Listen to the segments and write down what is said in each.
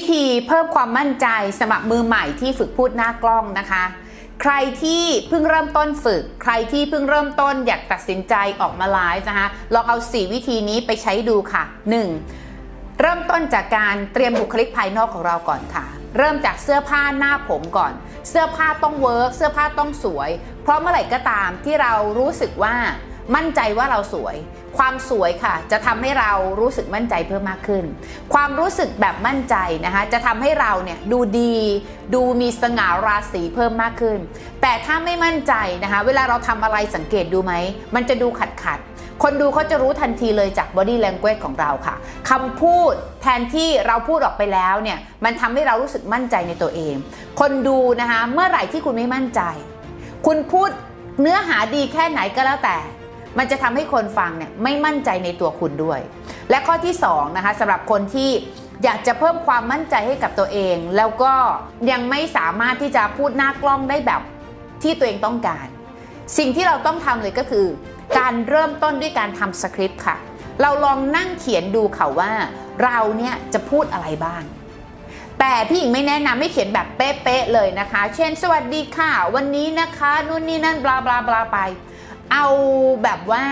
วิธีเพิ่มความมั่นใจสำหรับมือใหม่ที่ฝึกพูดหน้ากล้องนะคะ ใครที่เพิ่งเริ่มต้นฝึก ใครที่เพิ่งเริ่มต้นอยากตัดสินใจออกมาไลฟ์นะคะลองเอา 4 วิธีนี้ไปใช้ดูค่ะ 1. เริ่มต้นจากการเตรียมบุคลิกภายนอกของเราก่อนค่ะ เริ่มจากเสื้อผ้าหน้าผมก่อน เสื้อผ้าต้องเวิร์กเสื้อผ้าต้องสวย เพราะเมื่อไหร่ก็ตามที่เรารู้สึกว่า มั่นใจว่าเราสวย ความสวยค่ะ จะทำให้เรารู้สึกมั่นใจเพิ่มมากขึ้น ความรู้สึกแบบมั่นใจนะคะ จะทำให้เราเนี่ยดูดี ดูมีสง่าราศีเพิ่มมากขึ้น แต่ถ้าไม่มั่นใจนะคะ เวลาเราทำอะไรสังเกตดูไหม มันจะดูขัดขัดคนดูเขาจะรู้ทันทีเลยจาก body language ของเราค่ะคำพูดแทนที่เราพูดออกไปแล้วเนี่ย มันทำให้เรารู้สึกมั่นใจในตัวเอง คนดูนะคะ เมื่อไหร่ที่คุณไม่มั่นใจ คุณพูดเนื้อหาดีแค่ไหนก็แล้วแต่ มันจะทำให้คนฟังเนี่ยไม่มั่นใจในตัวคุณด้วย และข้อที่2นะคะสำหรับคนที่อยากจะเพิ่มความมั่นใจให้กับตัวเอง แล้วก็ยังไม่สามารถที่จะพูดหน้ากล้องได้แบบที่ตัวเองต้องการ สิ่งที่เราต้องทำเลยก็คือ การเริ่มต้นด้วยการทำสคริปต์ค่ะ เราลองนั่งเขียนดูค่ะว่า เราเนี่ยจะพูดอะไรบ้าง แต่พี่หญิงไม่แนะนำให้เขียนแบบเป๊ะๆเลยนะคะ เช่น สวัสดีค่ะ วันนี้นะคะนู่นนี่นั่นบลาบลาบลาไป เอาแบบว่า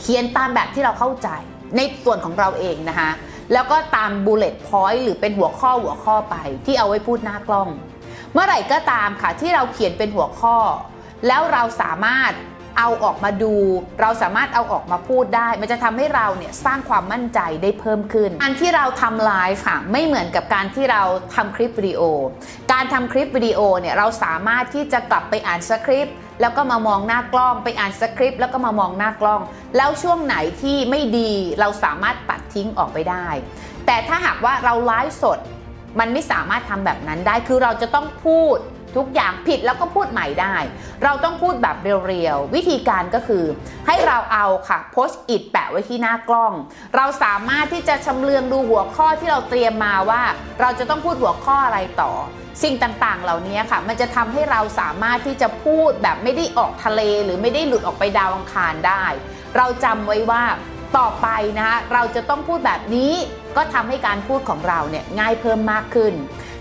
เขียนตามแบบที่เราเข้าใจในส่วนของเราเองนะคะแล้วก็ตามบูเลตพอยต์หรือเป็นหัวข้อหัวข้อไปที่เอาไว้พูดหน้ากล้อง เมื่อไหร่ก็ตามค่ะที่เราเขียนเป็นหัวข้อ แล้วเราสามารถ เอาออกมาดู เราสามารถเอาออกมาพูดได้ มันจะทำให้เราเนี่ยสร้างความมั่นใจได้เพิ่มขึ้นการที่เราทำไลฟ์ค่ะไม่เหมือนกับการที่เราทำคลิปวิดีโอ การทำคลิปวิดีโอเนี่ยเราสามารถที่จะกลับไปอ่านสคริปต์แล้วก็มามองหน้ากล้องไปอ่านสคริปต์แล้วก็มามองหน้ากล้อง แล้วช่วงไหนที่ไม่ดีเราสามารถตัดทิ้งออกไปได้ แต่ถ้าหากว่าเราไลฟ์สด มันไม่สามารถทำแบบนั้นได้คือเราจะต้องพูด ทุกอย่างผิดแล้วก็พูดใหม่ได้ เราต้องพูดแบบเรียวๆ วิธีการก็คือ ให้เราเอาค่ะโพสต์อิดแปะไว้ที่หน้ากล้อง เราสามารถที่จะชำเลืองดูหัวข้อที่เราเตรียมมาว่า เราจะต้องพูดหัวข้ออะไรต่อ สิ่งต่างๆ เหล่านี้ค่ะ มันจะทำให้เราสามารถที่จะพูดแบบไม่ได้ออกทะเล หรือไม่ได้หลุดออกไปดาวอังคารได้ เราจำไว้ว่าต่อไปนะคะเราจะต้องพูดแบบนี้ก็ทำให้การพูดของเราเนี่ยง่ายเพิ่มมากขึ้น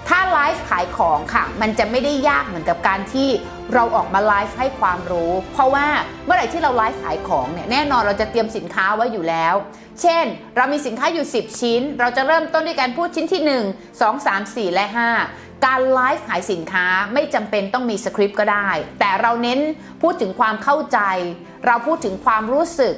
ถ้าไลฟ์ขายของค่ะ มันจะไม่ได้ยากเหมือนกับการที่เราออกมาไลฟ์ให้ความรู้ เพราะว่าเมื่อไหร่ที่เราไลฟ์ขายของเนี่ยแน่นอนเราจะเตรียมสินค้าไว้อยู่แล้ว เช่น เรามีสินค้าอยู่ 10 ชิ้น เราจะเริ่มต้นด้วยการพูดชิ้นที่ 1 2 3 4 และ 5 การไลฟ์ขายสินค้าไม่จำเป็นต้องมีสคริปต์ก็ได้ แต่เราเน้นพูดถึงความเข้าใจ เราพูดถึงความรู้สึก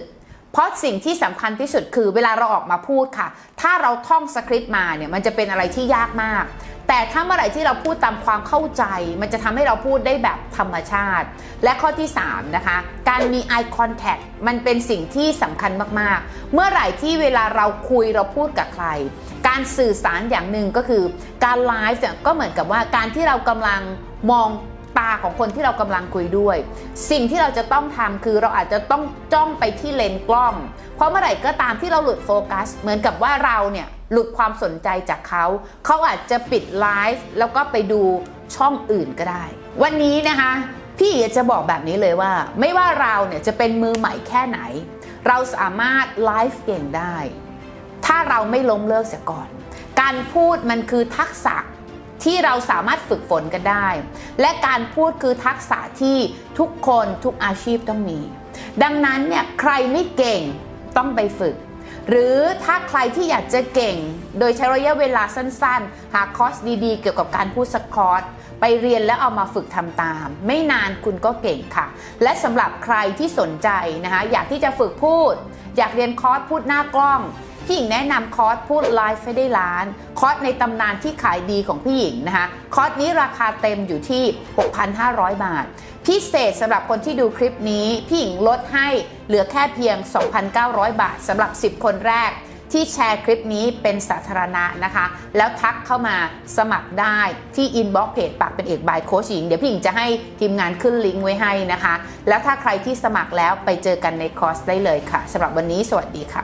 เพราะสิ่งที่สำคัญที่สุดคือเวลาเราออกมาพูดค่ะ ถ้าเราท่องสคริปต์มาเนี่ยมันจะเป็นอะไรที่ยากมาก แต่ถ้าเมื่อไหร่ที่เราพูดตามความเข้าใจ มันจะทำให้เราพูดได้แบบธรรมชาติ และข้อที่ 3 นะคะ การมี eye contact มันเป็นสิ่งที่สำคัญมากๆ เมื่อไหร่ที่เวลาเราคุยเราพูดกับใคร การสื่อสารอย่างหนึ่งก็คือการไลฟ์เนี่ยก็เหมือนกับว่าการที่เรากำลังมองตาของคนที่เรากำลังคุยด้วย สิ่งที่เราจะต้องทำคือเราอาจจะต้องจ้องไปที่เลนส์กล้อง เพราะเมื่อไหร่ก็ตามที่เราหลุดโฟกัส เหมือนกับว่าเราเนี่ย หลุดความสนใจจากเขา เขาอาจจะปิดไลฟ์แล้วก็ไปดูช่องอื่นก็ได้ วันนี้นะคะ พี่จะบอกแบบนี้เลยว่า ไม่ว่าเราเนี่ยจะเป็นมือใหม่แค่ไหน เราสามารถไลฟ์เก่งได้ ถ้าเราไม่ล้มเลิกเสียก่อน การพูดมันคือทักษะที่เราสามารถฝึกฝนกันได้ และการพูดคือทักษะที่ทุกคนทุกอาชีพต้องมี ดังนั้นเนี่ยใครไม่เก่งต้องไปฝึก หรือถ้าใครที่อยากจะเก่ง โดยใช้ระยะเวลาสั้นๆ หาคอร์สดีๆ เกี่ยวกับการพูดสคอร์สไปเรียนแล้วเอามาฝึกทำตาม ไม่นานคุณก็เก่งค่ะ และสำหรับใครที่สนใจนะคะอยากที่จะฝึกพูด อยากเรียนคอร์สพูดหน้ากล้อง พี่หญิงแนะนำคอร์สพูดไลฟ์ให้ได้ล้าน คอร์สในตำนานที่ขายดีของพี่หญิงนะคะ คอร์สนี้ราคาเต็มอยู่ที่ 6,500 บาท พิเศษสำหรับคนที่ดูคลิปนี้ พี่หญิงลดให้เหลือแค่เพียง 2,900 บาทสำหรับ 10 คนแรกที่แชร์คลิปนี้เป็นสาธารณะนะคะ แล้วทักเข้ามาสมัครได้ที่อินบ็อกเพจปากเป็นเอกบายโคชหญิง เดี๋ยวพี่หญิงจะให้ทีมงานขึ้นลิงก์ไว้ให้นะคะ แล้วถ้าใครที่สมัครแล้วไปเจอกันในคอร์สได้เลยค่ะสำหรับวันนี้สวัสดีค่ะ